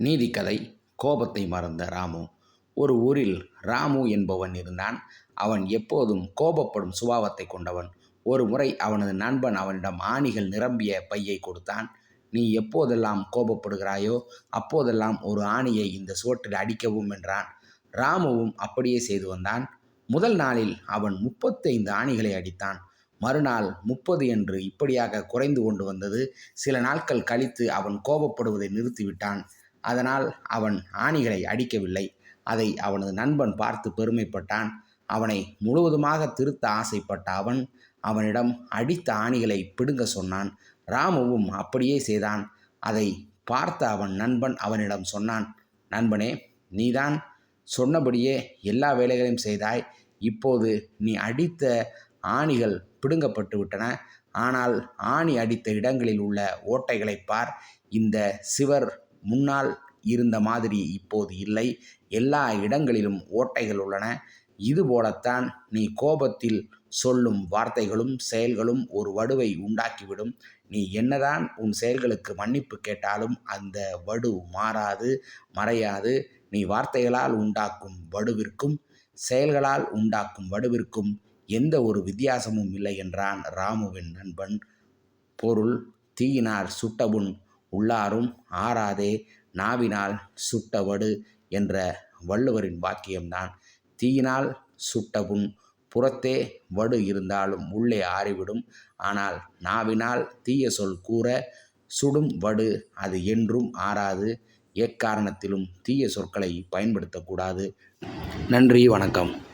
நீதிக்கதை கோபத்தை மறந்த ராமு. ஒரு ஊரில் ராமு என்பவன் இருந்தான். அவன் எப்போதும் கோபப்படும் சுபாவத்தை கொண்டவன். ஒரு முறை அவனது நண்பன் அவனிடம் ஆணிகள் நிரம்பிய பையை கொடுத்தான். நீ எப்போதெல்லாம் கோபப்படுகிறாயோ அப்போதெல்லாம் ஒரு ஆணியை இந்த சுவற்றில் அடிக்கவும் என்றான். ராமுவும் அப்படியே செய்து வந்தான். முதல் நாளில் அவன் முப்பத்தைந்து ஆணிகளை அடித்தான். மறுநாள் முப்பது என்று இப்படியாக குறைந்து கொண்டு வந்தது. சில நாட்கள் கழித்து அவன் கோபப்படுவதை நிறுத்திவிட்டான். அதனால் அவன் ஆணிகளை அடிக்கவில்லை. அதை அவனது நண்பன் பார்த்து பெருமைப்பட்டான். அவனை முழுவதுமாக திருத்த ஆசைப்பட்ட அவன் அவனிடம் அடித்த ஆணிகளை பிடுங்க சொன்னான். ராமுவும் அப்படியே செய்தான். அதை பார்த்த அவன் நண்பன் அவனிடம் சொன்னான் நண்பனே நீதான் சொன்னபடியே எல்லா வேலைகளையும் செய்தாய். இப்போது நீ அடித்த ஆணிகள் பிடுங்கப்பட்டு விட்டன. ஆனால் ஆணி அடித்த இடங்களில் உள்ள ஓட்டைகளை பார். இந்த சிவர் முன்னால் இருந்த மாதிரி இப்போது இல்லை. எல்லா இடங்களிலும் ஓட்டைகள் உள்ளன. இதுபோலத்தான் நீ கோபத்தில் சொல்லும் வார்த்தைகளும் செயல்களும் ஒரு வடுவை உண்டாக்கிவிடும். நீ என்னதான் உன் செயல்களுக்கு மன்னிப்பு கேட்டாலும் அந்த வடு மாறாது மறையாது. நீ வார்த்தைகளால் உண்டாக்கும் வடுவிற்கும் செயல்களால் உண்டாக்கும் வடுவிற்கும் எந்த ஒரு வித்தியாசமும் இல்லை என்றான் ராமுவின் நண்பன். பொருள் தீயினார் சுட்டபுண் உள்ளாரும் ஆறாதே நாவினால் சுட்டவடு என்ற வள்ளுவரின் வாக்கியம்தான். தீயினால் சுட்டபுண் புறத்தே வடு இருந்தாலும் உள்ளே ஆறிவிடும். ஆனால் நாவினால் தீய சொல் கூற சுடும் வடு அது என்றும் ஆறாது. எக்காரணத்திலும் தீய சொற்களை பயன்படுத்தக்கூடாது. நன்றி வணக்கம்.